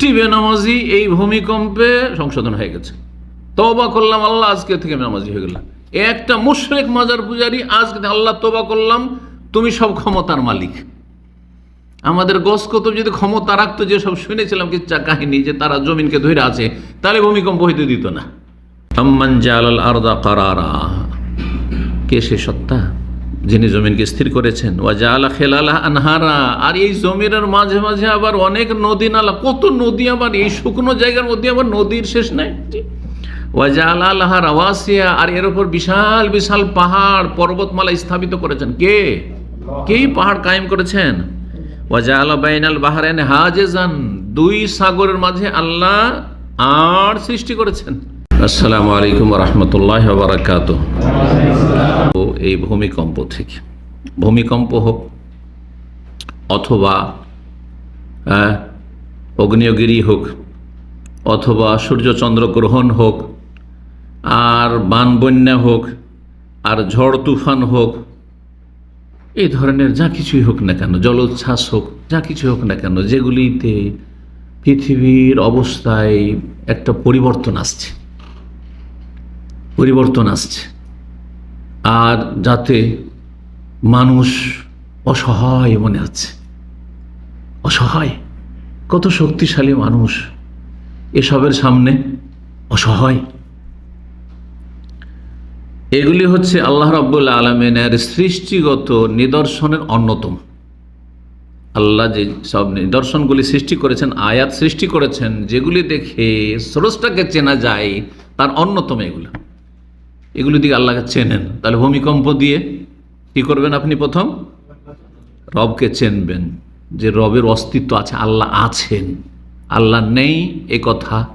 একটি বেনামাজি এই ভূমিকম্পে সংশোধন হয়ে গেছে। তবা করলাম, আল্লাহ আজকে থেকে বেনামাজি হয়ে গেলাম একটা মুশরেক মাজার পূজারি, আজকে আল্লাহ তবা করলাম, তুমি সব ক্ষমতার মালিক। আমাদের গোস কতব যদি ক্ষমতা রাখতো, যে সব শুনেছিলাম কিচ্ছা কাহিনী, যে তারা জমিনকে ধরে আছে, তাহলে ভূমিকম্প হইতে দিত না। আম্মান জালাল আরদা কারারা। কে সে সত্তা? যিনি জমিনকে স্থির করেছেন ওয়াজা আলা খেলালা আনহারা, আর এই জমিনের মাঝে মাঝে আবার অনেক নদী নালা, কত নদী আবার, এই শুকনো জায়গার মধ্যে আবার নদীর শেষ নাই? ওয়াজা আলা আল্লাহ রাওয়াসিয়া, আর এর উপর বিশাল বিশাল পাহাড়, পর্বতমালা স্থাপিত করেছেন। কে? কেই পাহাড় কায়েম করেছেন? ওয়াজা আলা বাইনাল বাহারেন হাজেজান, দুই সাগরের মাঝে আল্লাহ আর সৃষ্টি করেছেন। আসসালামু আলাইকুম রহমতুল্লাহ বারাকাত এই ভূমিকম্প থেকে। ভূমিকম্প হোক অথবা অগ্নেয়গিরি হোক অথবা সূর্যচন্দ্র গ্রহণ হোক, আর বান বন্যা হোক, আর ঝড় তুফান হোক, এই ধরনের যা কিছুই হোক না কেন, জলোচ্ছ্বাস হোক, যা কিছু হোক না কেন, যেগুলিতে পৃথিবীর অবস্থায় একটা পরিবর্তন আসছে। পরিবর্তন আসছে। আর যাতে মানুষ অসহায় মনে হচ্ছে অসহায়? কত শক্তিশালী মানুষ এসবের সামনে অসহায়। এগুলি হচ্ছে আল্লাহ রাব্বুল আলমিনের সৃষ্টিগত নিদর্শনের অন্যতম। আল্লাহ যে সব নিদর্শনগুলি সৃষ্টি করেছেন, আয়াত সৃষ্টি করেছেন, যেগুলি দেখে স্রষ্টাকে চেনা যায়, তার অন্যতম এগুলো। এগুলি দিকে আল্লাহকে চেনেন। তাহলে ভূমিকম্প দিয়ে কি করবেন আপনি প্রথম? রবকে চেনবেন যে রবের অস্তিত্ব আছে, আল্লাহ আছেন। আল্লাহ নেই, এ কথা।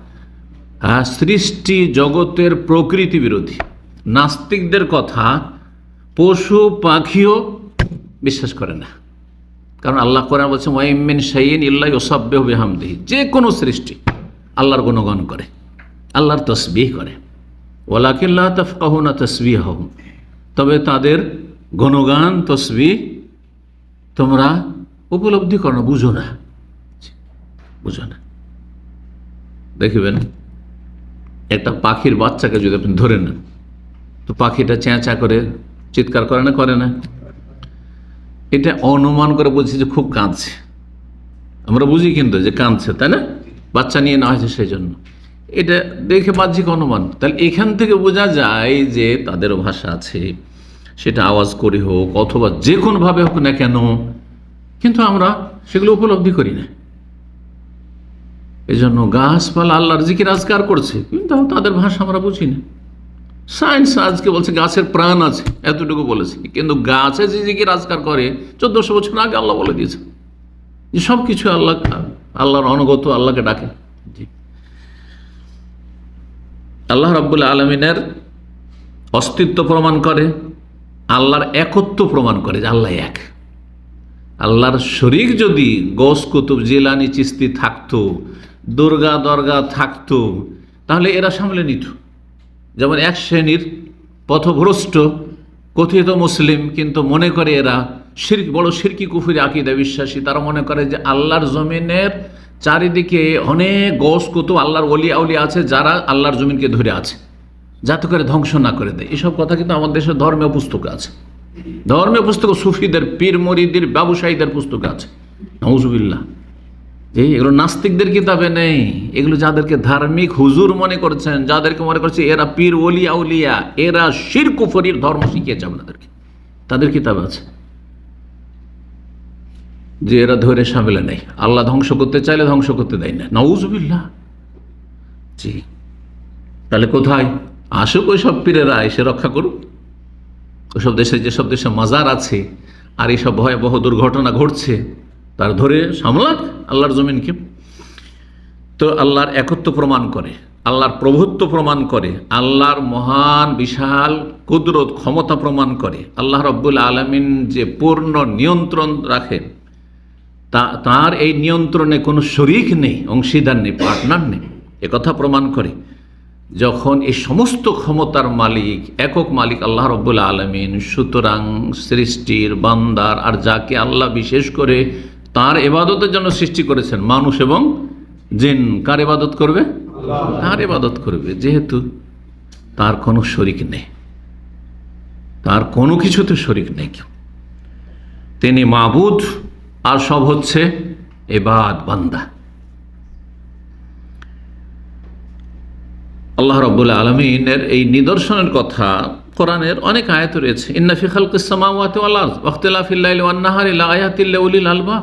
হ্যাঁ সৃষ্টি জগতের প্রকৃতি বিরোধী। নাস্তিকদের কথা পশু পাখিও বিশ্বাস করে না। কারণ আল্লাহ কোরআন বলছে ওয়াইমিন শাইন ইল্লা ওসাব্বেহ বেহামদিহি। যে কোনো সৃষ্টি আল্লাহর গুণগান করে, আল্লাহর তসবিহ করে। ওলাকিল্লাহ তফকাহুনা তসবি হম তবে তাদের গুণগান তসবি তোমরা উপলব্ধি করো না, বুঝো না। বুঝো না। দেখবেন, একটা পাখির বাচ্চাকে যদি আপনি ধরে নেন, তো পাখিটা চেঁচা করে, চিৎকার করে না করে না? এটা অনুমান করে বলছি যে খুব কাঁদছে। আমরা বুঝি কিন্তু যে কাঁদছে, তাই না? বাচ্চা নিয়ে নেওয়া হয়েছে সেই জন্য। এটা দেখে বাহ্যিক অনুমান। তাহলে এখান থেকে বোঝা যায় যে তাদেরও ভাষা আছে, সেটা আওয়াজ করে হোক অথবা যে কোনোভাবে হোক না কেন, কিন্তু আমরা সেগুলো উপলব্ধি করি না। এই জন্য গাছপালা আল্লাহর জিকির আজকার করছে, কিন্তু তাদের ভাষা আমরা বুঝি না। সায়েন্স আজকে বলছে গাছের প্রাণ আছে, এতটুকু বলেছে। কিন্তু গাছে যে জিকির আজকার করে, চোদ্দশো বছর আগে আল্লাহ বলে দিয়েছে যে সব কিছু আল্লাহ, আল্লাহর অনুগত আল্লাহকে ডাকে। জি। আল্লাহ রাব্বুল আলমিনের অস্তিত্ব প্রমাণ করে, আল্লাহর একত্ব প্রমাণ করে যে আল্লাহ এক। আল্লাহর শরিক যদি গোস কুতুব, জিলানি, চিস্তি থাকতো, দুর্গা দরগা থাকতো, তাহলে এরা সামলে নিত। যেমন এক শ্রেণির পথভ্রষ্ট, কথিত মুসলিম কিন্তু মনে করে এরা শির বড় শিরকি কুফুরি আকিদা বিশ্বাসী। তারা মনে করে যে আল্লাহর জমিনের চারিদিকে অনেক গোস কুতুব আল্লাহর অলি আউলি আছে, যারা আল্লাহর জমিনকে ধরে আছে, যাতে করে ধ্বংস না করে দেয়। এসব কথা কিন্তু আমাদের দেশের ধর্মীয় পুস্তক আছে। ধর্মীয় পুস্তক সুফিদের, পীর মরিদের ব্যবসায়ীদের পুস্তক আছে। নজুবিল্লা এই এগুলো নাস্তিকদের কিতাবে নেই। এগুলো যাদেরকে ধার্মিক হুজুর মনে করছেন, যাদেরকে মনে করছে এরা পীর ওলি আউলিয়া, এরা শির কুফরির ধর্ম শিখিয়েছে আপনাদেরকে। তাদের কিতাব আছে। যে এরা ধরে সামিলে নেই। আল্লাহ ধ্বংস করতে চাইলে ধ্বংস করতে দেয় না। নউজুবিল্লাহ। জি। তাহলে কোথায়? আসুক ওই সব পীরেরা, এসে রক্ষা করুক। ওসব দেশে, যেসব দেশে মাজার আছে, আর এইসব ভয়াবহ দুর্ঘটনা ঘটছে, তার ধরে সামলাক আল্লাহর জমিনকে তো আল্লাহর একত্ব প্রমাণ করে, আল্লাহর প্রভুত্ব প্রমাণ করে, আল্লাহর মহান, বিশাল, কুদরত ক্ষমতা প্রমাণ করে। আল্লাহ রব্বুল আলমিন যে পূর্ণ নিয়ন্ত্রণ রাখেন তা তার এই নিয়ন্ত্রণে কোনো শরিক নেই অংশীদার নেই পার্টনার নেই। একথা প্রমাণ করে যখন এই সমস্ত ক্ষমতার মালিক একক মালিক আল্লাহ রব্বুল আলমিন সুতরাং সৃষ্টির বান্দার আর যাকে আল্লাহ বিশেষ করে তার এবাদতের জন্য সৃষ্টি করেছেন মানুষ এবং জিন কার ইবাদত করবে? তার ইবাদত করবে যেহেতু তার কোনো শরিক নেই। তার কোনো কিছুতে শরিক নেই কেউ। তিনি মাবুদ আর সব হচ্ছে এবাদ বান্দা। আল্লাহ রব্বুল আলমিনের এই নিদর্শনের কথা কোরআনের অনেক আয়াত রয়েছে। ইন্নাফি খালকিসামাওয়াতে আল্লাহ ওয়াখতিলাফিল্লাইল ওয়ান্নাহার ইলা আয়াতিল্লা আলবা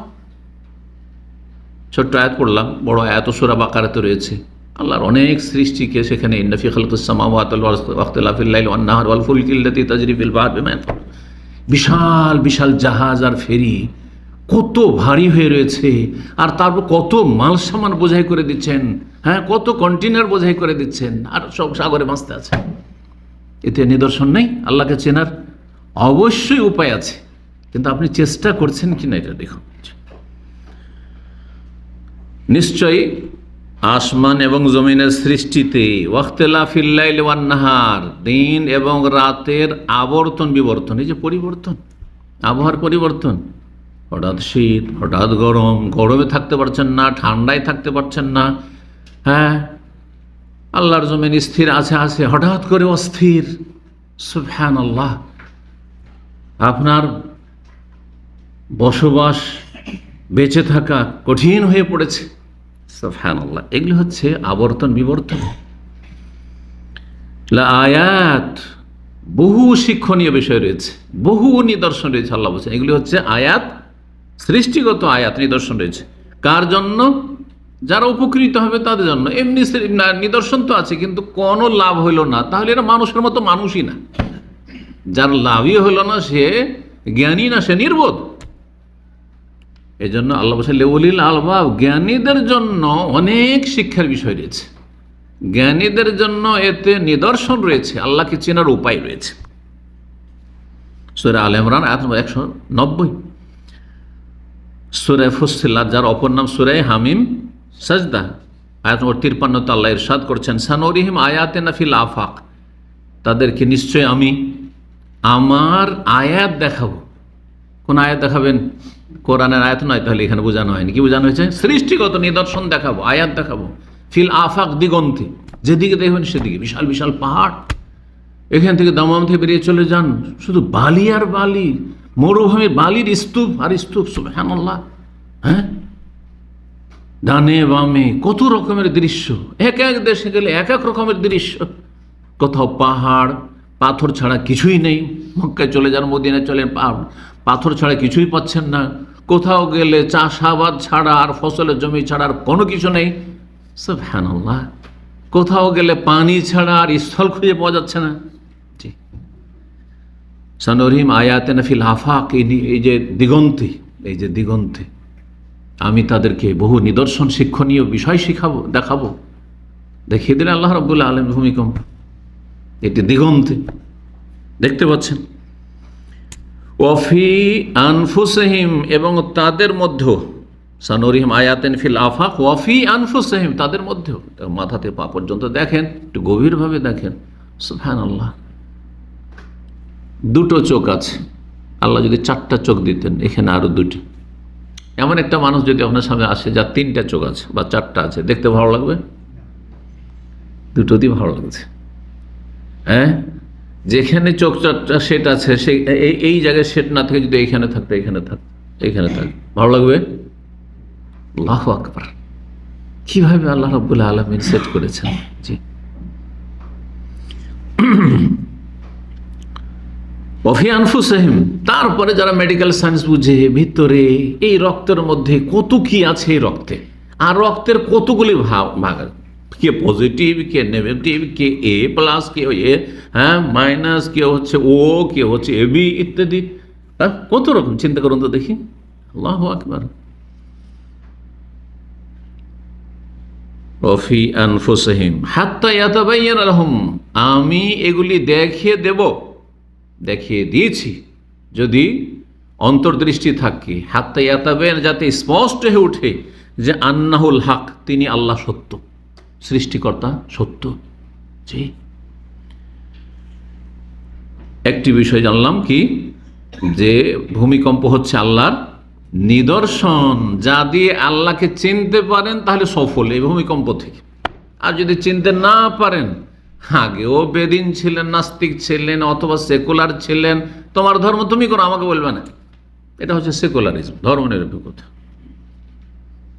ছোট্ট আয়াত পড়লাম, বড় আয়াত সুরা বাকারাতে রয়েছে। আল্লাহর অনেক সৃষ্টিকে সেখানে ইন্নাফি খালকুসামাওয়াত ওয়াখতিলাফিল্লাইল ওয়ান্নাহার ওয়াল ফুলকিল্লাতি তাজরিফিল বাহার বিশাল বিশাল জাহাজ আর ফেরি কত ভারী হয়ে রয়েছে, আর তারপর কত মাল সামান বোঝাই করে দিচ্ছেন হ্যাঁ কত কন্টেনার বোঝাই করে দিচ্ছেন, আর সব সাগরে বাঁচতে আছে। এতে নিদর্শন নেই, আল্লাহকে চেনার অবশ্যই উপায় আছে, কিন্তু আপনি চেষ্টা করছেন কি না এটা দেখুন। নিশ্চয়ই আসমান এবং জমিনের সৃষ্টিতে ওয়াক্তেলা ফিল্লাইল ওয়ান্নাহার দিন এবং রাতের আবর্তন বিবর্তন এই যে পরিবর্তন, আবহাওয়ার পরিবর্তন হঠাৎ শীত, হঠাৎ গরম, গরমে থাকতে পারছেন না, ঠান্ডায় থাকতে পারছেন না হ্যাঁ? আল্লাহর জমিন স্থির আছে আছে, হঠাৎ করে অস্থির। সুফহান আল্লাহ আপনার বসবাস বেঁচে থাকা কঠিন হয়ে পড়েছে। সুফহান আল্লাহ এগুলি হচ্ছে আবর্তন বিবর্তন। আয়াত। বহু শিক্ষণীয় বিষয় রয়েছে, বহু নিদর্শন রয়েছে, আল্লাহ বলছেন। এগুলি হচ্ছে আয়াত সৃষ্টিগত আয়াত নিদর্শন রয়েছে। কার জন্য? যারা উপকৃত হবে তাদের জন্য। এমনি নিদর্শন তো আছে, কিন্তু কোনো লাভ হইল না। তাহলে এরা মানুষের মতো মানুষই না। যার লাভই হইল না, সে জ্ঞানী না, সে নির্বোধ। এই জন্য আল্লাহ বলছে লেউলিল আলবাব জ্ঞানীদের জন্য অনেক শিক্ষার বিষয় রয়েছে। জ্ঞানীদের জন্য এতে নিদর্শন রয়েছে, আল্লাহকে চেনার উপায় রয়েছে। সুরে আল ইমরান একশো নব্বই। সুরে ফুসিল্লাত যার অপর নাম সুরে হামিম সাজদা। আয়াত নম্বর তিরপান্নতে আল্লাহ ইরশাদ করছেন, সানরিহিম আয়াতে নাফিল আফাক। তাদেরকে নিশ্চয় আমি আমার আয়াত দেখাবো। কোন আয়াত দেখাবেন? কোরআনের আয়াত নয়, তাহলে এখানে বোঝানো হয়নি। কি বোঝানো হয়েছে? সৃষ্টিগত নিদর্শন দেখাবো, আয়াত দেখাবো। ফিল আফাক দিগন্তে, যেদিকে দেখবেন সেদিকে, বিশাল বিশাল পাহাড়। এখান থেকে দামাম থেকে বেরিয়ে চলে যান। শুধু বালি আর বালি মরুভূমির বালির স্তূপ, আর স্তূপ, সুবহানাল্লাহ হ্যাঁ? ডানে বামে কত রকমের দৃশ্য। এক এক দেশে গেলে এক এক রকমের দৃশ্য। কোথাও পাহাড়, পাথর ছাড়া কিছুই নেই। মক্কায় চলে যান, মদিনায় চলেন পা- পাথর ছাড়া কিছুই পাচ্ছেন না। কোথাও গেলে চাষাবাদ ছাড়া, আর ফসলের জমি ছাড়া আর কোনো কিছু নেই। সব হ্যানাল্লাহ কোথাও গেলে পানি ছাড়া, আর স্থল খুঁজে পাওয়া যাচ্ছে না। সানরিম আয়াতে নাফিল আফাক, এই যে দিগন্তে, এই যে দিগন্তে। আমি তাদেরকে বহু নিদর্শন শিক্ষণীয় বিষয় শিখাবো, দেখাবো। দেখিয়ে দিলেন আল্লাহ রব্বুল্লাহ আলম ভূমিকম্প। এটি দিগন্তে। দেখতে পাচ্ছেন? ওয়াফি আনফুসহিম এবং তাদের মধ্যেও সানুরিহিম আয়াতেন ফিল আফাক, ওয়াফি আনফুসহিম তাদের মধ্যেও, মাথাতে পা পর্যন্ত দেখেন, একটু গভীরভাবে দেখেন। সুফহান আল্লাহ দুটো চোখ আছে। আল্লাহ যদি চারটা চোখ দিতেন, এখানে আরও দুটি এমন একটা মানুষ যদি আপনার সামনে আসে যার তিনটা চোখ আছে বা চারটা আছে, দেখতে ভালো লাগবে? দুটোতেই ভালো লাগছে। হ্যাঁ? যেখানে চোখ চারটা সেট আছে সেই এই জায়গায় সেট না থেকে, যদি এইখানে থাকতো এখানে থাক, এইখানে থাক। ভালো লাগবে? আল্লাহ আকবার। কীভাবে আল্লাহ রব্বুল্লাহ আলমিন সেট করেছেন? জি। অফি আনফুসাহিম, তারপরে যারা মেডিকেল সায়েন্স বুঝে, ভিতরে এই রক্তের মধ্যে কত কি আছে এই রক্তে? আর রক্তের কতগুলি ভাগ ভাগ কে পজিটিভ কে নেগেটিভ কে এ প্লাস কে এ হ্যাঁ মাইনাস কে হচ্ছে ও কে হচ্ছে এ বি ইত্যাদি। হ্যাঁ কত রকম? চিন্তা করুন তো দেখি। আল্লাহ আকবার। রফি আনফুসহিম, হাত্তা ইয়াতাবাইয়ান আলহম আমি এগুলি দেখিয়ে দেব। দেখিয়ে দিয়েছি। যদি অন্তর্দৃষ্টি থাকে, হাত্তা ইয়াতাবেন যাতে স্পষ্ট হয়ে ওঠে যে আন্নাহুল হক, তিনি আল্লাহ সত্য, সৃষ্টিকর্তা সত্য। জি। একটি বিষয় জানলাম কি, যে ভূমিকম্প হচ্ছে আল্লাহর নিদর্শন। যা দিয়ে আল্লাহকে চিনতে পারেন, তাহলে সফল এই ভূমিকম্প থেকে। আর যদি চিনতে না পারেন আগেও বেদিন ছিলেন, নাস্তিক ছিলেন, অথবা সেকুলার ছিলেন। তোমার ধর্ম তুমি করো, আমাকে বলবে না। এটা হচ্ছে সেকুলারিজম ধর্ম নিরপেক্ষতা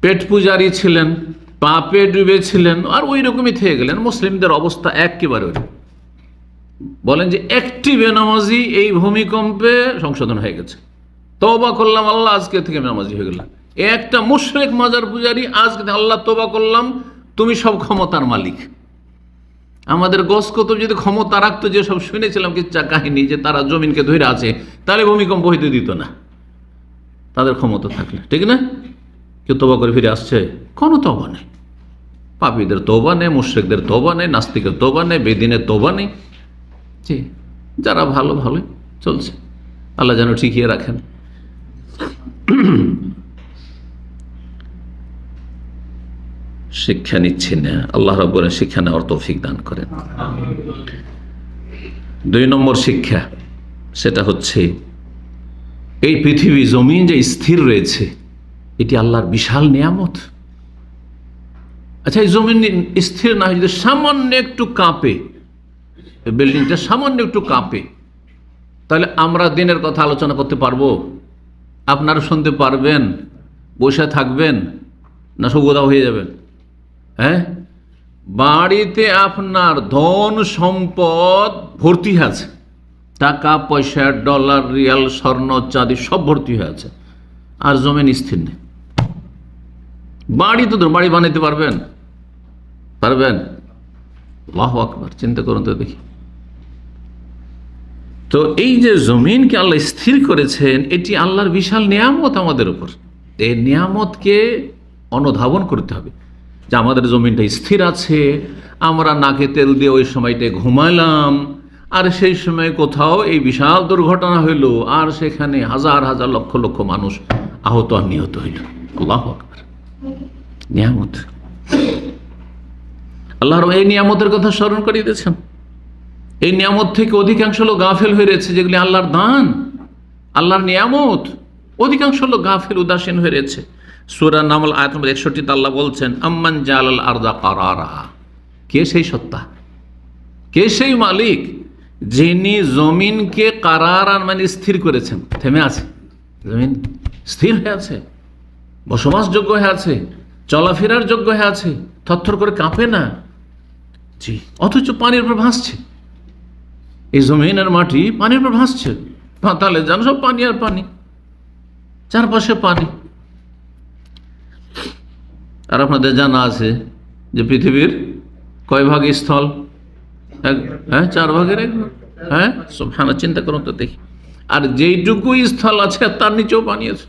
পেট পূজারী ছিলেন পাপে ডুবেছিলেন আর ওই রকমই থেকে গেলেন। মুসলিমদের অবস্থা একেবারে ওই। বলেন যে একটি বেনামাজি এই ভূমিকম্পে সংশোধন হয়ে গেছে। তবা করলাম, আল্লাহ আজকে থেকে বেনামাজি হয়ে গেলাম একটা মুশরেক মাজার পূজারি, আজকে আল্লাহ তোবা করলাম, তুমি সব ক্ষমতার মালিক। আমাদের গোস কতব যদি ক্ষমতা রাখতো যে সব শুনেছিলাম কিচ্ছা কাহিনী যে তারা জমিনকে ধরে আছে, তাহলে ভূমিকম্প হইতে দিত না। তাদের ক্ষমতা থাকলে, ঠিক না? কেউ তোবা করে ফিরে আসছে? কোনো তবা নেই। পাপীদের তোবা নেই, মুশ্রিকদের তোবা নেই, নাস্তিকের তোবা নেই, বেদিনের তোবা নেই। জি, যারা ভালো ভালো চলছে। আল্লাহ যেন ঠিকিয়ে রাখেন। শিক্ষা নিচ্ছি না। আল্লাহ রব্বরের শিক্ষা নেওয়ার তৌফিক দান করেন। দুই নম্বর শিক্ষা, সেটা হচ্ছে এই পৃথিবী জমিন যে স্থির রয়েছে, এটি আল্লাহর বিশাল নিয়ামত। আচ্ছা এই জমিন স্থির না যদি সামান্য একটু কাঁপে বিল্ডিংটা সামান্য একটু কাঁপে, তাহলে আমরা দিনের কথা আলোচনা করতে পারব? আপনারা শুনতে পারবেন, বসে থাকবেন না সবুদা হয়ে যাবেন। হ্যাঁ? বাড়িতে আপনার ধন সম্পদ ভর্তি আছে টাকা, পয়সা, ডলার, রিয়াল, স্বর্ণ, চাঁদি সব ভর্তি হয়ে আছে আর জমিন স্থির নেই। বাড়ি তো বাড়ি বানাইতে পারবেন? পারবেন? আল্লাহ চিন্তা করুন তো দেখি। তো এই যে জমিনকে আল্লাহ স্থির করেছেন, এটি আল্লাহর বিশাল নিয়ামত আমাদের উপর। এই নিয়ামতকে অনুধাবন করতে হবে। যে আমাদের জমিনটা স্থির আছে, আমরা নাকে তেল দিয়ে ওই সময়টায় ঘুমাইলাম, আর সেই সময় কোথাও এই বিশাল দুর্ঘটনা হইল, আর সেখানে হাজার হাজার লক্ষ লক্ষ মানুষ আহত আর নিহত হইল। আল্লাহ নিয়ামত। আল্লাহর এই নিয়ামতের কথা স্মরণ করিয়ে দিয়েছেন। এই নিয়ামত থেকে অধিকাংশ লোক গাফেল হয়ে রয়েছে, যেগুলি আল্লাহর দান, আল্লাহর নিয়ামত। অধিকাংশ লোক গাফেল, উদাসীন হয়ে রয়েছে। সুরা নামল আয়াত নম্বর একষট্টিতে আল্লাহ বলছেন, আম্মান জালাল আরদা কারারা। কে সেই সত্তা? কে সেই মালিক যিনি জমিনকে কারার মানে স্থির করেছেন? থেমে আছে। জমিন স্থির হয়ে আছে, বসবাসযোগ্য হয়ে আছে, চলাফেরার যোগ্য হয়ে আছে, থরথর করে কাঁপে না। জি, অথচ পানির উপর ভাসছে। এই জমিনের মাটি পানির উপর ভাসছে। পাতালে যান সব পানি আর পানি, চারপাশে পানি। আর আপনাদের জানা আছে যে পৃথিবীর কয় ভাগ স্থল? হ্যাঁ চার ভাগের এক হ্যাঁ সব হ্যাঁ চিন্তা করুন তো দেখি। আর যেইটুকু স্থল আছে, তার নিচেও পানি আছে।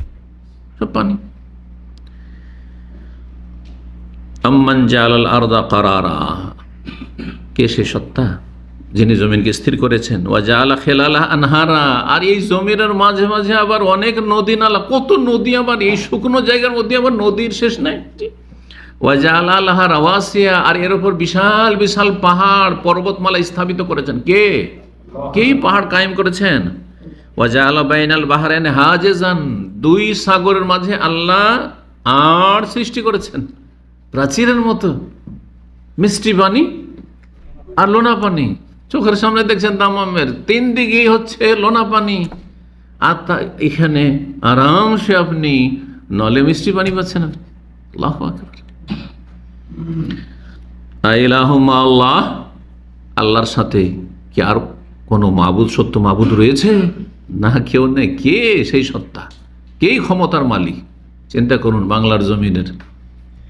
সব পানি। আম্মান জালাল আরদা কারারা। কে সে সত্তা? যিনি জমিনকে স্থির করেছেন। ওয়াজালা খেলালা আনহারা। আর এই জমিনের মাঝে মাঝে আবার অনেক নদী নালা। কত নদী আবার এই শুকনো জায়গার মধ্যে আবার নদীর শেষ নাই? ওয়াজালা আল্লাহা রাওয়াসিয়া, আর এর উপর বিশাল বিশাল পাহাড়, পর্বতমালা স্থাপিত করেছেন। কে? কেই পাহাড় কায়েম করেছেন? ওয়াজালা বাইনাল বাহারাইন হাজেজান, দুই সাগরের মাঝে আল্লাহ আর সৃষ্টি করেছেন। প্রাচীরের মতো। মিষ্টি পানি আর লোনা পানি। চোখের সামনে দেখছেন দামামের তিন দিকেই হচ্ছে লোনা পানি। আর তা এখানে আরামসে আপনি নলে মিষ্টি পানি পাচ্ছেন। আপনি আল্লাহু আকবার। আল্লাহ, আল্লাহর সাথে কি আর কোনো মাবুদ, সত্য মাবুদ রয়েছে? না, কেউ নেই। কে সেই সত্তা? কেই ক্ষমতার মালিক? চিন্তা করুন, বাংলার জমিনের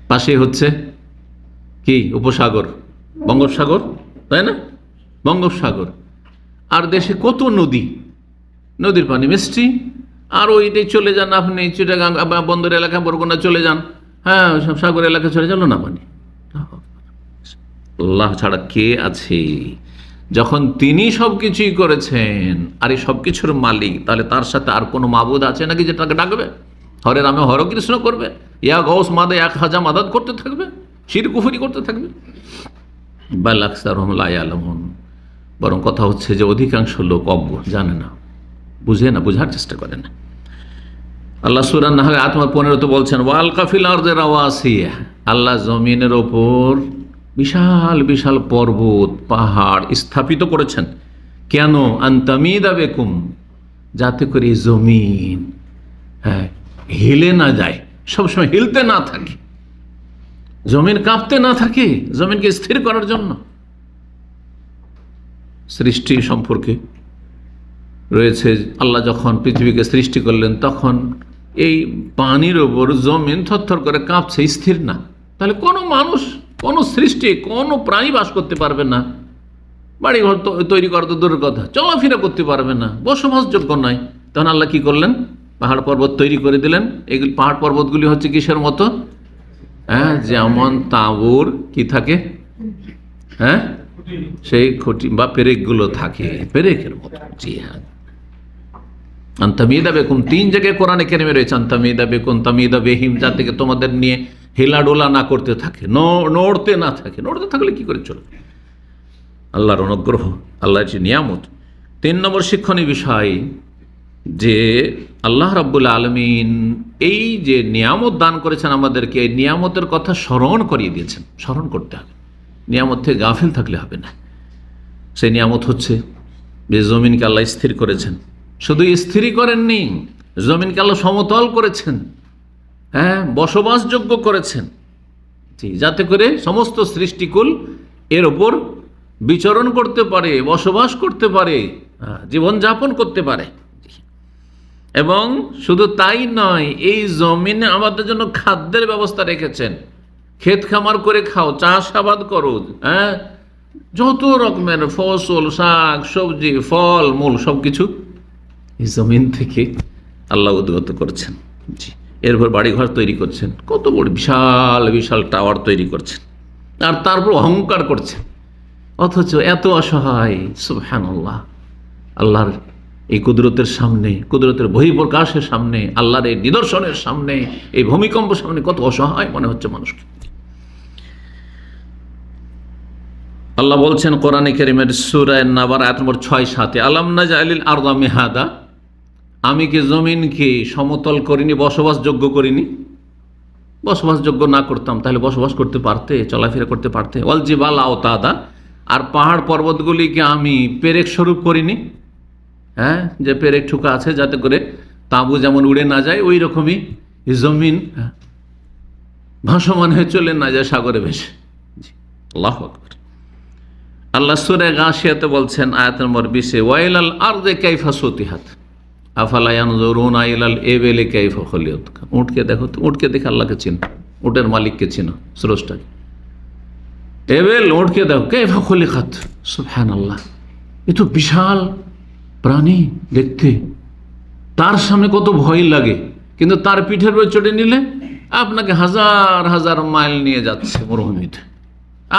পাশে হচ্ছে কি? উপসাগর। বঙ্গোপসাগর, তাই না? বঙ্গোপসাগর। আর দেশে কত নদী? নদীর পানি মিষ্টি। আর ওইটাই চলে যান আপনি, চিটাগাং বন্দর এলাকা, বরগুনা চলে যান। হ্যাঁ সাগর এলাকা চলে যান না পানি। আল্লাহ ছাড়া কে আছে? যখন তিনি সব কিছুই করেছেন, আর এই সব কিছুর মালিক, তাহলে তার সাথে আর কোনো মাবুদ আছে নাকি যে তাকে ডাকবে? হরে রামে হর কৃষ্ণ করবে। ইয়া গৌস মাদে এক হাজার মাদাত করতে থাকবে? শির কুফুরি করতে থাকবে? বালাক্সার আলমন বরং কথা হচ্ছে যে অধিকাংশ লোক অজ্ঞ, জানে না, বুঝে না, বোঝার চেষ্টা করে না। আল্লাহ সুরান নাহলে আত্মা পনেরো তো বলছেন, ওয়াল কাফিল আর্দের আওয়াসিয়া আল্লাহ জমিনের ওপর বিশাল বিশাল পর্বত, পাহাড় স্থাপিত করেছেন। কেন? আন্তামিদা বেকুম, যাতে করে জমিন হ্যাঁ হিলে না যায়। সবসময় হিলতে না থাকে। জমিন কাঁপতে না থাকে, জমিনকে স্থির করার জন্য। সৃষ্টি সম্পর্কে রয়েছে, আল্লাহ যখন পৃথিবীকে সৃষ্টি করলেন, তখন এই পানির ওপর জমিন থরথর করে কাঁপছে, স্থির না। তাহলে কোনো মানুষ কোনো সৃষ্টি, কোনো প্রাণী বাস করতে পারবে না। বাড়ি ঘর তৈরি করা তো দূরের কথা, চলাফেরা করতে পারবে না, বসবাসযোগ্য নয়। তখন আল্লাহ কি করলেন? পাহাড় পর্বত তৈরি করে দিলেন। এগুলি পাহাড় পর্বতগুলি হচ্ছে কিসের মতো? হ্যাঁ যেমন তাঁবুর কি থাকে? হ্যাঁ? সেই খুঁটি বা পেরেকগুলো থাকে। পেরেকের মতো। জি হ্যাঁ। আন্তামিদা বেকুম। তিন জায়গায় কোরআনে কেনেমে রয়েছে, আন্তামিদা বেকুম, তামিদা বেহিম যা থেকে তোমাদের নিয়ে হেলাডোলা না করতে থাকে নড়তে না থাকে। নড়তে থাকলে কি করে চলবে? আল্লাহর অনুগ্রহ আল্লাহর যে নিয়ামত। তিন নম্বর শিক্ষণীয় বিষয় যে আল্লাহ রাব্বুল আলমিন এই যে নিয়ামত দান করেছেন আমাদেরকে, এই নিয়ামতের কথা স্মরণ করিয়ে দিয়েছেন। স্মরণ করতে হবে। নিয়ামত থেকে গাফিল থাকলে হবে না। সেই নিয়ামত হচ্ছে যে জমিনকে আল্লাহ স্থির করেছেন। শুধু স্থিরই করেননি, জমিনকে আল্লাহ সমতল করেছেন। হ্যাঁ বসবাসযোগ্য করেছেন। জি, যাতে করে সমস্ত সৃষ্টিকুল এর ওপর বিচরণ করতে পারে, বসবাস করতে পারে জীবনযাপন করতে পারে। এবং শুধু তাই নয়, এই জমিনে আমাদের জন্য খাদ্যের ব্যবস্থা রেখেছেন। ক্ষেত খামার করে খাও চাষাবাদ করো হ্যাঁ? যত রকমের ফসল, শাক, সবজি, ফল, মূল সব কিছু এই জমিন থেকে আল্লাহ উদ্গত করছেন। জি। এরপর বাড়িঘর তৈরি করছেন। কত বড় বিশাল বিশাল টাওয়ার তৈরি করছেন। আর তারপর অহংকার করছেন। অথচ এত অসহায়, সুবহানাল্লাহ। আল্লাহর এই কুদরতের সামনে, কুদরতের বহিঃপ্রকাশের সামনে, আল্লাহর এই নিদর্শনের সামনে, এই ভূমিকম্প সামনে কত অসহায় মনে হচ্ছে মানুষকে। আল্লাহ বলছেন, কোরআনে কেরিমের সুরায় নাবার আয়াত নম্বর ছয় সাতে, আলাম না জালিল আরদা মেহাদা? আমি কি জমিনকে সমতল করিনি বসবাসযোগ্য করিনি? বসবাসযোগ্য না করতাম তাহলে বসবাস করতে পারতে চলাফেরা করতে পারতে। অল জিবাল আওতাদা। আর পাহাড় পর্বতগুলিকে আমি পেরেক স্বরূপ করিনি। হ্যাঁ যে পেরেক ঠুকা আছে যাতে করে তাঁবু যেমন উড়ে না যায় ওই রকমই জমিন হ্যাঁ, ভাসমান হয়ে চলে না যায় সাগরে ভেসে। আল্লাহ আকবর। আল্লাহ সুরে গাছিয়াতে বলছেন আয়াত নম্বর বিশে ওয়াইল আল আর দে কাইফা সতিহাত। আফালায়ান জরুন আইলাল এ বেলে কাইফা খলিয়ত। উঠকে দেখো তো উঠকে দেখে আল্লাহকে চিনো, উটের মালিককে চিনো, স্রষ্টাকে। এবেল উঠকে দেখো, কাইফা খলি খাত সুফহান আল্লাহ এ তো বিশাল প্রাণী দেখতে। তার সামনে কত ভয় লাগে, কিন্তু তার পিঠের উপর চড়ে নিলে আপনাকে হাজার হাজার মাইল নিয়ে যাচ্ছে মরুভূমিতে।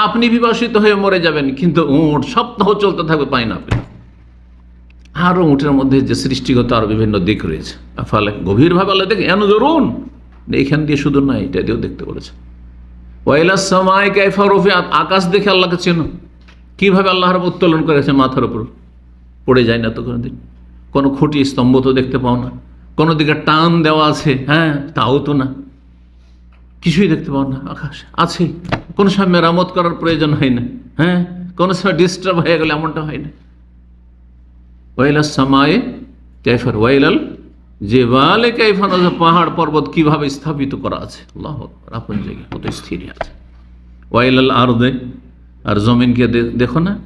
আপনি বিবাসিত হয়ে মরে যাবেন, কিন্তু উঁট সপ্তাহ চলতে থাকবে পাই না আপনি আরও উঁটের মধ্যে যে সৃষ্টিগত আরও বিভিন্ন দিক রয়েছে। ফলে গভীরভাবে আল্লাহ দেখে এন ধরুন এইখান দিয়ে শুধু নয় এটা দিয়েও দেখতে বলেছে। ওয়াইলা সময় কাইফা রফি আকাশ দেখে আল্লাহকে চেনো। কীভাবে আল্লাহর উত্তোলন করেছে মাথার উপর? পড়ে যায় না তো কোনো দিন কোনো খুঁটি স্তম্ভ তো দেখতে পাও না। কোনো দিকে টান দেওয়া আছে হ্যাঁ তাও তো না। কিছুই দেখতে পাও না, আকাশ আছে। কোনো সময় মেরামত করার প্রয়োজন হয় না হ্যাঁ। কোনো সময় ডিস্টার্ব হয়ে গেলে এমনটা হয় না। ওয়াইলাস সামায়ে কাইফার ওয়াইলাল জেবালে কাইফান পাহাড় পর্বত কীভাবে স্থাপিত করা আছে? আল্লাহ আপন জায়গায় কত স্থির আছে। ওয়াইলাল আরদে, আর জমিনকে দে- দেখো না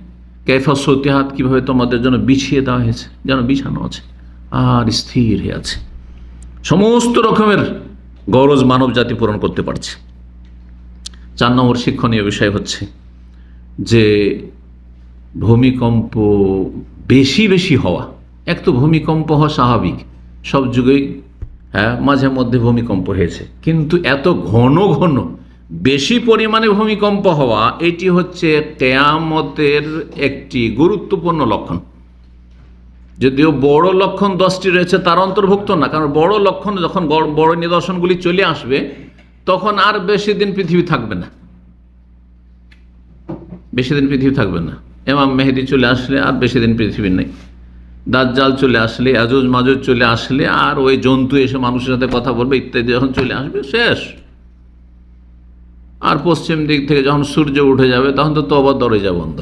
কাইফা সতিহাত কীভাবে তোমাদের জন্য বিছিয়ে দেওয়া হয়েছে, যেন বিছানো আছে, আর স্থির হয়ে আছে। সমস্ত রকমের গরজ মানব জাতি পূরণ করতে পারছে। চার নম্বর শিক্ষণীয় বিষয় হচ্ছে যে, ভূমিকম্প বেশি বেশি হওয়া। এক তো ভূমিকম্প হওয়া স্বাভাবিক। সব যুগেই হ্যাঁ মাঝে মধ্যে ভূমিকম্প হয়েছে। কিন্তু এত ঘন ঘন বেশি পরিমাণে ভূমিকম্প হওয়া, এটি হচ্ছে কেয়ামতের একটি গুরুত্বপূর্ণ লক্ষণ। যদিও বড় লক্ষণ দশটি রয়েছে, তার অন্তর্ভুক্ত না, কারণ বড় লক্ষণ যখন বড় বড় নিদর্শনগুলি চলে আসবে, তখন আর বেশি দিন পৃথিবী থাকবে না। বেশি দিন পৃথিবী থাকবে না। এমাম মেহেদি চলে আসলে আর বেশি দিন পৃথিবীর নেই। দাজ্জাল চলে আসলে, আজুজ মাজুজ চলে আসলে, আর ওই জন্তু এসে মানুষের সাথে কথা বলবে, ইত্যাদি যখন চলে আসবে, শেষ। আর পশ্চিম দিক থেকে যখন সূর্য উঠে যাবে, তখন তো তবা দরজা বন্ধ।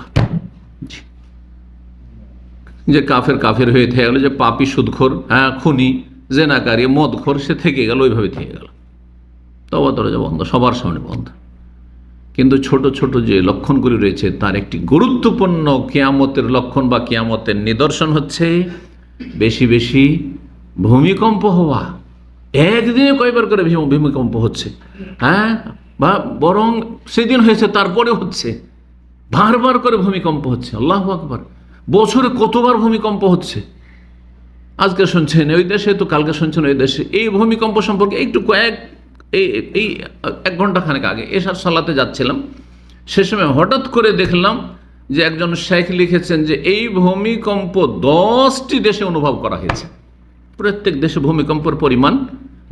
যে কাফের কাফের হয়ে থেকে গেল, যে পাপি সুদখোর হ্যাঁ খুনি, জেনাকারী, মদখোর, সে থেকে গেল, ওইভাবে থেকে গেল। তবা দরজা বন্ধ, সবার সামনে বন্ধ। কিন্তু ছোট ছোট যে লক্ষণগুলি রয়েছে, তার একটি গুরুত্বপূর্ণ কেয়ামতের লক্ষণ বা কেয়ামতের নিদর্শন হচ্ছে বেশি বেশি ভূমিকম্প হওয়া। একদিনে কয়বার করে ভূমিকম্প হচ্ছে। হ্যাঁ? বা বরং সেদিন হয়েছে তারপরে হচ্ছে। বারবার করে ভূমিকম্প হচ্ছে। আল্লাহ আকবার। বছরে কতবার ভূমিকম্প হচ্ছে? আজকে শুনছেন, ওই দেশে তো কালকে শুনছেন, ওই দেশে এই ভূমিকম্প সম্পর্কে একটু কয়েক এই এই, এক ঘণ্টা খানেক আগে এসার সালাতে যাচ্ছিলাম। সে সময় হঠাৎ করে দেখলাম যে একজন শেখ লিখেছেন যে এই ভূমিকম্প দশটি দেশে অনুভব করা হয়েছে। প্রত্যেক দেশে ভূমিকম্পের পরিমাণ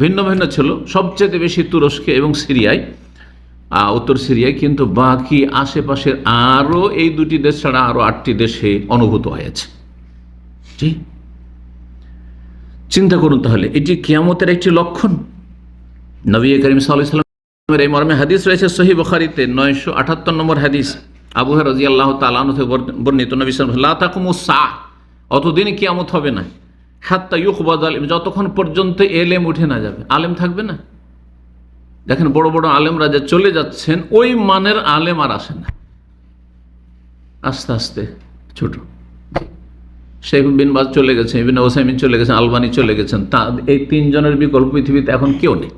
ভিন্ন ভিন্ন ছিল। সবচেয়ে বেশি তুরস্কে এবং সিরিয়ায় উত্তর সিরিয়ায়, কিন্তু বাকি আশেপাশের আরও এই দুটি দেশ ছাড়া আরও আটটি দেশে অনুভূত হয়েছে। চিন্তা করুন তাহলে, এটি কিয়ামতের একটি লক্ষণ? নবী করিম সাল্লামের এই মর্মে হাদিস রয়েছে সহি বখারিতে নয়শো আঠাত্তর নম্বর হাদিস। আবু রাজি আল্লাহ তালান বর্ণিত। নবী সালামু সা অতদিন কিয়ামত হবে না। হাত্তা ইউকবাদ আলিম যতক্ষণ পর্যন্ত এলেম উঠে না যাবে। আলেম থাকবে না। দেখেন বড় বড় আলেমরা যে চলে যাচ্ছেন, ওই মানের আলেম আর আসে না। আস্তে আস্তে, ছোট। শেখ বিন বাজ চলে গেছেন ইবিন ওসাইমিন চলে গেছেন, আলবানি চলে গেছেন। তা এই তিনজনের বিকল্প পৃথিবীতে এখন কেউ নেই।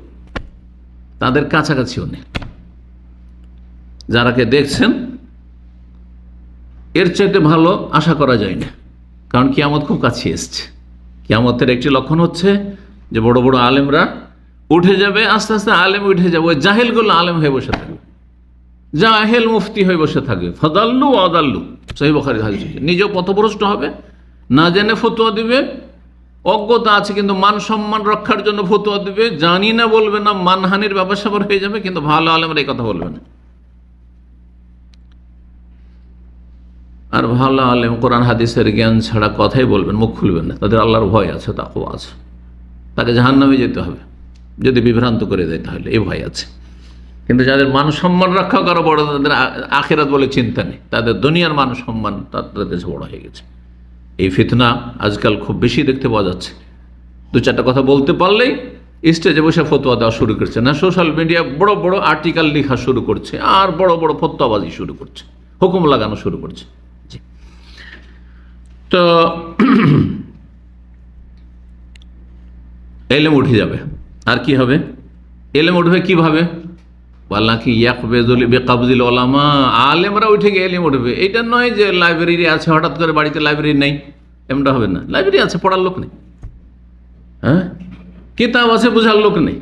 তাদের কাছাকাছিও নেই। যারাকে দেখছেন, এর চাইতে ভালো আশা করা যায় না। কারণ কিয়ামত খুব কাছে এসছে। কিয়ামতের একটি লক্ষণ হচ্ছে যে বড় বড় আলেমরা উঠে যাবে, আস্তে আস্তে আলেম উঠে যাবে। ওই জাহেলগুলো আলেম হয়ে বসে থাকবে। জাহেল মুফতি হয়ে বসে থাকবে। ফদাল্লু অদাল্লু সহি নিজেও পথভ্রষ্ট হবে, না জেনে ফতুয়া দিবে অজ্ঞতা আছে, কিন্তু মান সম্মান রক্ষার জন্য ফতোয়া দিবে। জানি না, বলবে না, মানহানির ব্যবসা হয়ে যাবে, কিন্তু ভালো আলেমরা এই কথা বলবে না। আর ভালো আলেম কোরআন হাদিসের জ্ঞান ছাড়া কথাই বলবেন, মুখ খুলবেন না। তাদের আল্লাহর ভয় আছে তাকেও আছে। তাকে জাহান্নামে যেতে হবে। যদি বিভ্রান্ত করে দেয়, তাহলে এই ভয় আছে। কিন্তু যাদের মান সম্মান রক্ষা করা, বড় তাদের আখেরাত বলে চিন্তা নেই। তাদের দুনিয়ার মান সম্মান তাদের কাছে বড় হয়ে গেছে। এই ফিতনা আজকাল খুব বেশি দেখতে পাওয়া যাচ্ছে। দু চারটা কথা বলতে পারলেই স্টেজে বসে ফতোয়া দেওয়া শুরু করছে। না সোশ্যাল মিডিয়া বড় বড় আর্টিকেল লেখা শুরু করছে আর বড় বড় ফতোয়াবাজি শুরু করছে, হুকুম লাগানো শুরু করছে। তো এলেম উঠে যাবে। আর কি হবে? এলেম উঠবে কীভাবে? কি ইয়াক বেজলি বেকাবজিল ওলামা, আলেমরা উঠে গিয়ে এলেম উঠবে। এটা নয় যে লাইব্রেরি আছে, হঠাৎ করে বাড়িতে লাইব্রেরি নেই, এমনটা হবে না। লাইব্রেরি আছে, পড়ার লোক নেই। হ্যাঁ? কিতাব আছে, বোঝার লোক নেই।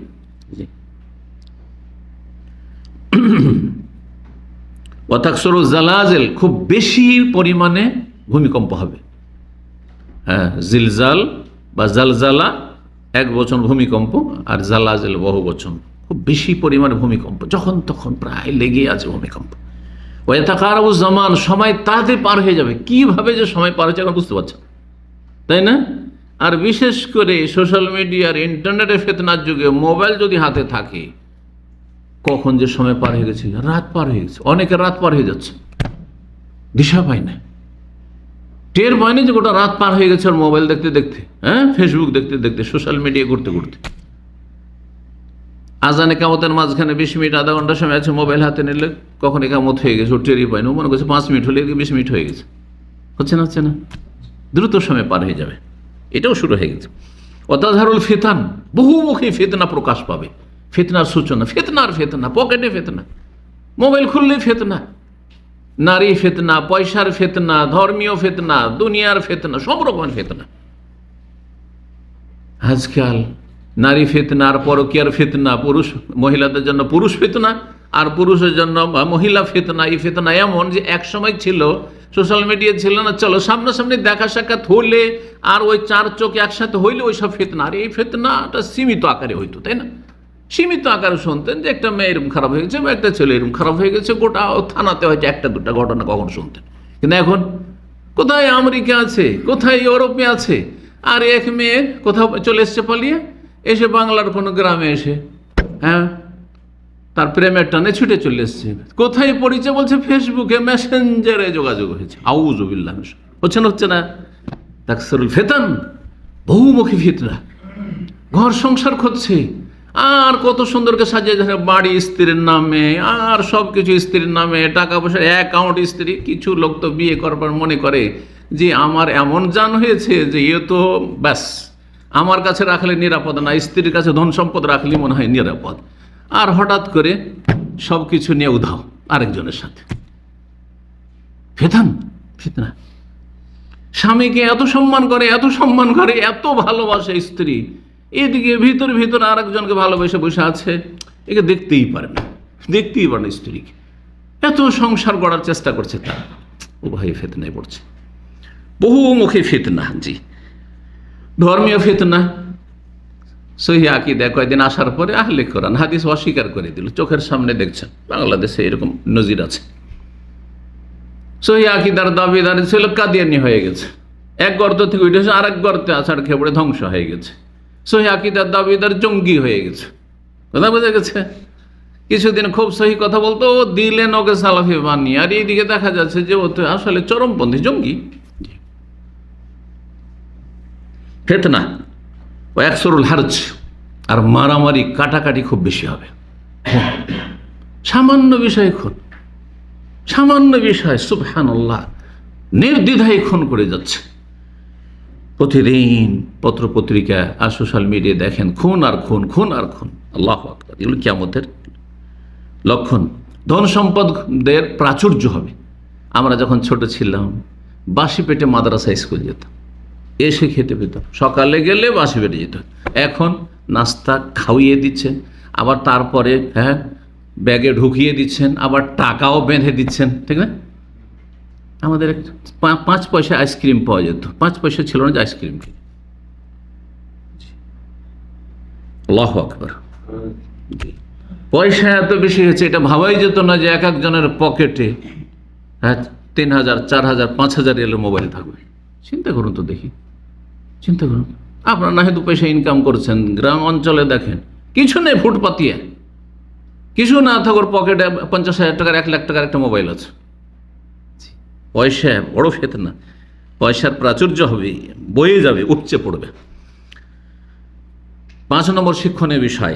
অথাকসরু জালাজেল, খুব বেশি পরিমাণে ভূমিকম্প হবে। হ্যাঁ জিলজাল বা জালজালা এক বচন ভূমিকম্প আর জালাজেল বহু বচন। খুব বেশি পরিমাণে ভূমিকম্প, যখন তখন প্রায় লেগে আছে ভূমিকম্প। ওই থাকারও জামান, সময় তাড়াতাড়ি পার হয়ে যাবে। কীভাবে যে সময় পার হচ্ছে এখন বুঝতে পারছেন তাই না? আর বিশেষ করে সোশ্যাল মিডিয়ার, ইন্টারনেটের ফেতনার যুগে মোবাইল যদি হাতে থাকে, কখন যে সময় পার হয়ে গেছে? রাত পার হয়ে গেছে। অনেকের রাত পার হয়ে যাচ্ছে। দিশা পায় না। টের পায়নি যে গোটা রাত পার হয়ে গেছে আর মোবাইল দেখতে দেখতে হ্যাঁ? ফেসবুক দেখতে দেখতে, সোশ্যাল মিডিয়া ঘুরতে ঘুরতে। আজানে কামতের মাঝখানে বিশ মিনিট, আধা ঘণ্টা সময় আছে, মোবাইল হাতে নিলে কখন একামত হয়ে গেছে ও টেরই পায়নি ও মনে করছে পাঁচ মিনিট হলে বিশ মিনিট হয়ে গেছে। হচ্ছে না হচ্ছে না? দ্রুত সময় পার হয়ে যাবে। এটাও শুরু হয়ে গেছে। অতাধারুল ফেতান, বহুমুখী ফেতনা প্রকাশ পাবে। ফেতনার সূচনা, ফেতনার ফেতনা, পকেটে ফেতনা, মোবাইল খুললে ফেতনা, নারী ফেতনা, পয়সার ফেতনা, ধর্মীয় ফেতনা, দুনিয়ার ফেতনা, সব রকমের ফেতনা। আজকাল নারী ফেতনা আর পরকীয়ার ফেতনা, পুরুষ, মহিলাদের জন্য পুরুষ ফেতনা আর পুরুষের জন্য মহিলা ফেতনা, এই ফেতনা এমন যে এক সময় ছিল সোশ্যাল মিডিয়া ছিল না, চলো সামনাসামনি দেখা সাক্ষাৎ হলে আর ওই চার চোখ একসাথে হইলে ওই সব ফেতনা। আর এই ফেতনাটা সীমিত আকারে হইতো, তাই না? সীমিত আকারে শুনতেন যে একটা মেয়ে এরকম খারাপ হয়ে গেছে বা একটা ছেলে এরকম খারাপ হয়ে গেছে, গোটা থানাতে হয়তো একটা দুটা ঘটনা কখন শুনতেন। কিন্তু এখন কোথায় আমেরিকা আছে, কোথায় ইউরোপে আছে? আর এক মেয়ে কোথাও চলে এসছে পালিয়ে? এসে বাংলার কোনো গ্রামে এসে হ্যাঁ? তার প্রেমের টানে ছুটে চলে এসছে। কোথায় পরিচয় বলছে ফেসবুকে মেসেঞ্জারে যোগাযোগ হয়েছে। আউজবিল্লাহ হচ্ছে না হচ্ছে না? তাকসরুল ফেতান, বহুমুখী ফিতরা ঘর সংসার খুঁজছে। আর কত সুন্দরকে সাজিয়ে বাড়ি স্ত্রীর নামে, আর সব কিছু স্ত্রীর নামে, টাকা পয়সা অ্যাকাউন্ট স্ত্রী, কিছু লোক তো বিয়ে করবার মনে করে যে আমার এমন জান হয়েছে যে এ তো ব্যাস। আমার কাছে রাখলে নিরাপদ না, স্ত্রীর কাছে ধন সম্পদ রাখলে মনে হয় নিরাপদ। আর হঠাৎ করে সব কিছু নিয়ে উধাও আরেকজনের সাথে। ফেতান, ফিতনা। স্বামীকে এত সম্মান করে, এত সম্মান করে, এত ভালোবাসে স্ত্রী। এদিকে ভিতর ভিতর আরেকজনকে ভালোবেসে বসে আছে। একে দেখতেই পারে না, দেখতেই পারে না স্ত্রীকে। এত সংসার গড়ার চেষ্টা করছে তারা। ভাই ফেতনায় পড়ছে। বহু বহুমুখী ফিতনা, জি। ধর্মীয় ফিতনা। সহি আকিদা কয়েকদিন আসার পরে আহলে কোরআন হাদিস অস্বীকার করে দিল। চোখের সামনে দেখছেন, বাংলাদেশে এরকম নজির আছে। সহি আকিদার দাবিদার ছিল, কাদিয়ানি হয়ে গেছে। এক গর্ত থেকে উঠেছে আর এক গর্তে আছাড় খেয়ে পড়ে ধ্বংস হয়ে গেছে। সহি আকিদার দাবিদার জঙ্গি হয়ে গেছে। কথা বোঝা গেছে? কিছুদিন খুব সহি কথা বলতো, ও দিলেন ওকে সালাফি বানিয়ে, আর এইদিকে দেখা যাচ্ছে যে ও তো আসলে চরমপন্থী জঙ্গি। ফেতনা ও একসরুল হারজ, আর মারামারি কাটাকাটি খুব বেশি হবে। সামান্য বিষয় খুন, সামান্য বিষয় সুবহান আল্লাহ নির্দ্বিধায় খুন করে যাচ্ছে। প্রতিদিন পত্রপত্রিকা আর সোশ্যাল মিডিয়া দেখেন, খুন আর খুন খুন আর খুন। আল্লাহ আকবর, এগুলো কিয়ামতের লক্ষণ। ধন সম্পদদের প্রাচুর্য হবে। আমরা যখন ছোট ছিলাম, বাসি পেটে মাদ্রাসা স্কুল যেতাম। এসে খেতে পেত সকালে গেলে বাসে পেটে যেত এখন নাস্তা খাওয়িয়ে দিচ্ছেন, আবার তারপরে হ্যাঁ ব্যাগে ঢুকিয়ে দিচ্ছেন, আবার টাকাও বেঁধে দিচ্ছেন, ঠিক না? আমাদের পাঁচ পয়সা আইসক্রিম পাওয়া যেত। পাঁচ পয়সা ছিল না যে আইসক্রিম কিনে আল্লাহ আকবর। পয়সা এত বেশি হয়েছে, এটা ভাবাই যেত না যে এক একজনের পকেটে হ্যাঁ তিন হাজার, চার হাজার, পাঁচ হাজার এলে মোবাইল থাকবে। চিন্তা করুন তো দেখি। চিন্তা করুন। আপনার না হয়তো দু পয়সা ইনকাম করছেন গ্রাম অঞ্চলে দেখেন কিছু নেই ফুটপাতিয়ে কিছু না থাকুর পকেটে পঞ্চাশ হাজার টাকার এক লাখ টাকার একটা মোবাইল আছে। পয়সা বড় ফেত না। পয়সার প্রাচুর্য হবে বয়ে যাবে উপচে পড়বে। পাঁচ নম্বর শিক্ষণীয় বিষয়